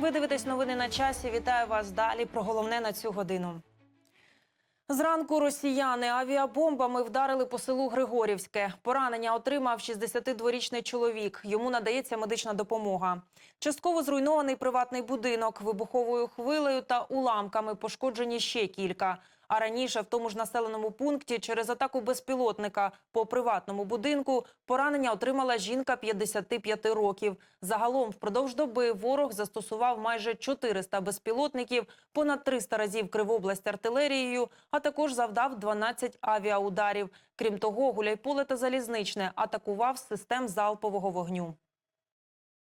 Ви дивитесь новини на часі. Вітаю вас далі. Про головне на цю годину. Зранку росіяни авіабомбами вдарили по селу Григорівське. Поранення отримав 62-річний чоловік. Йому надається медична допомога. Частково зруйнований приватний будинок. Вибуховою хвилею та уламками пошкоджені ще кілька. А раніше в тому ж населеному пункті через атаку безпілотника по приватному будинку поранення отримала жінка 55 років. Загалом впродовж доби ворог застосував майже 400 безпілотників, понад 300 разів крив область артилерією, а також завдав 12 авіаударів. Крім того, Гуляйполе та Залізничне атакував з систем залпового вогню.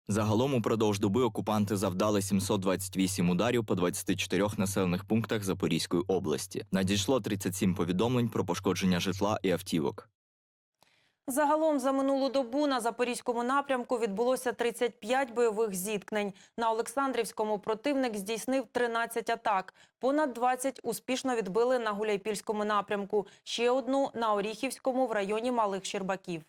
Загалом упродовж доби окупанти завдали 728 ударів по 24 населених пунктах Запорізької області. Надійшло 37 повідомлень про пошкодження житла і автівок. Загалом за минулу добу на запорізькому напрямку відбулося 35 бойових зіткнень. На Олександрівському противник здійснив 13 атак. Понад 20 успішно відбили на Гуляйпільському напрямку. Ще одну на Оріхівському в районі Малих Щербаків.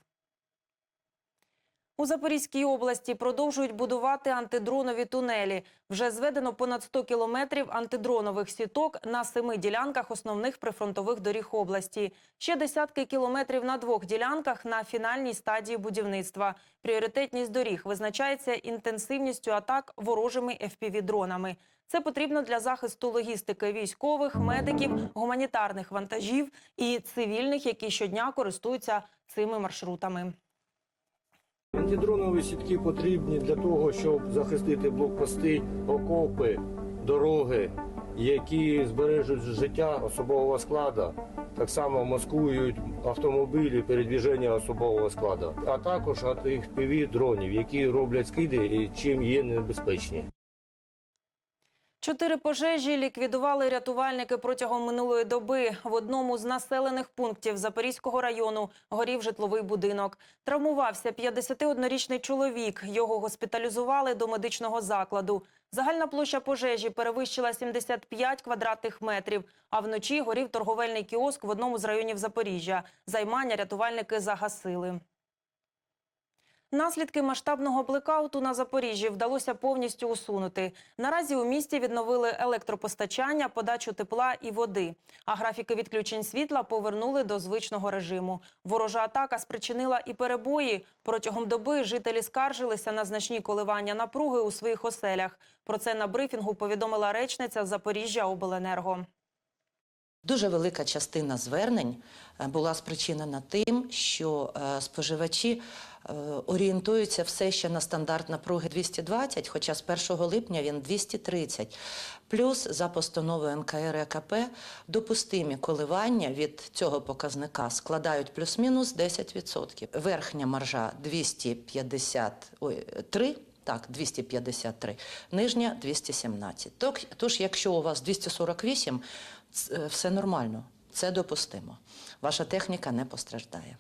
У Запорізькій області продовжують будувати антидронові тунелі. Вже зведено понад 100 кілометрів антидронових сіток на семи ділянках основних прифронтових доріг області. Ще десятки кілометрів на двох ділянках на фінальній стадії будівництва. Пріоритетність доріг визначається інтенсивністю атак ворожими FPV-дронами. Це потрібно для захисту логістики військових, медиків, гуманітарних вантажів і цивільних, які щодня користуються цими маршрутами. Антидронові сітки потрібні для того, щоб захистити блокпости, окопи, дороги, які збережуть життя особового складу, так само маскують автомобілі передвіження особового складу, а також від дронів, які роблять скиди і чим є небезпечні. Чотири пожежі ліквідували рятувальники протягом минулої доби. В одному з населених пунктів Запорізького району горів житловий будинок. Травмувався 51-річний чоловік. Його госпіталізували до медичного закладу. Загальна площа пожежі перевищила 75 квадратних метрів. А вночі горів торговельний кіоск в одному з районів Запоріжжя. Займання рятувальники загасили. Наслідки масштабного блекауту на Запоріжжі вдалося повністю усунути. Наразі у місті відновили електропостачання, подачу тепла і води. А графіки відключень світла повернули до звичного режиму. Ворожа атака спричинила і перебої. Протягом доби жителі скаржилися на значні коливання напруги у своїх оселях. Про це на брифінгу повідомила речниця Запоріжжя Обленерго. Дуже велика частина звернень е, була спричинена тим, що е, споживачі е, орієнтуються все ще на стандарт напруги 220, хоча з 1 липня він 230. Плюс за постановою НКРЕКП допустимі коливання від цього показника складають плюс-мінус 10%. Верхня маржа 253, так, 253, нижня 217. Тож, якщо у вас 248, ц- е, все нормально, це допустимо. Ваша техніка не постраждає.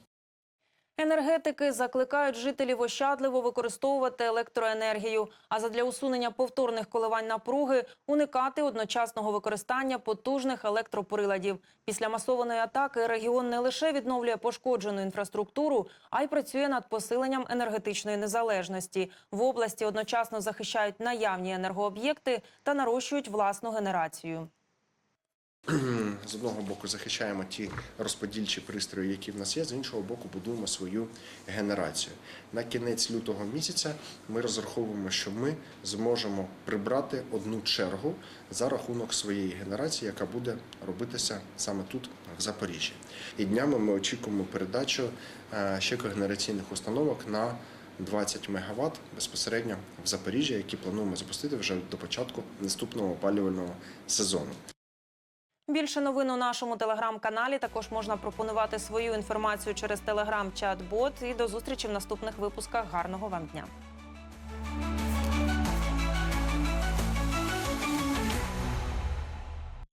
Енергетики закликають жителів ощадливо використовувати електроенергію, а задля усунення повторних коливань напруги уникати одночасного використання потужних електроприладів. Після масованої атаки регіон не лише відновлює пошкоджену інфраструктуру, а й працює над посиленням енергетичної незалежності. В області одночасно захищають наявні енергооб'єкти та нарощують власну генерацію. З одного боку захищаємо ті розподільчі пристрої, які в нас є, з іншого боку, будуємо свою генерацію. На кінець лютого місяця ми розраховуємо, що ми зможемо прибрати одну чергу за рахунок своєї генерації, яка буде робитися саме тут, в Запоріжжі. І днями ми очікуємо передачу е, ще когенераційних установок на 20 МВт безпосередньо в Запоріжжі, які плануємо запустити вже до початку наступного опалювального сезону. Більше новин у нашому телеграм-каналі. Також можна пропонувати свою інформацію через телеграм-чат-бот. І до зустрічі в наступних випусках. Гарного вам дня.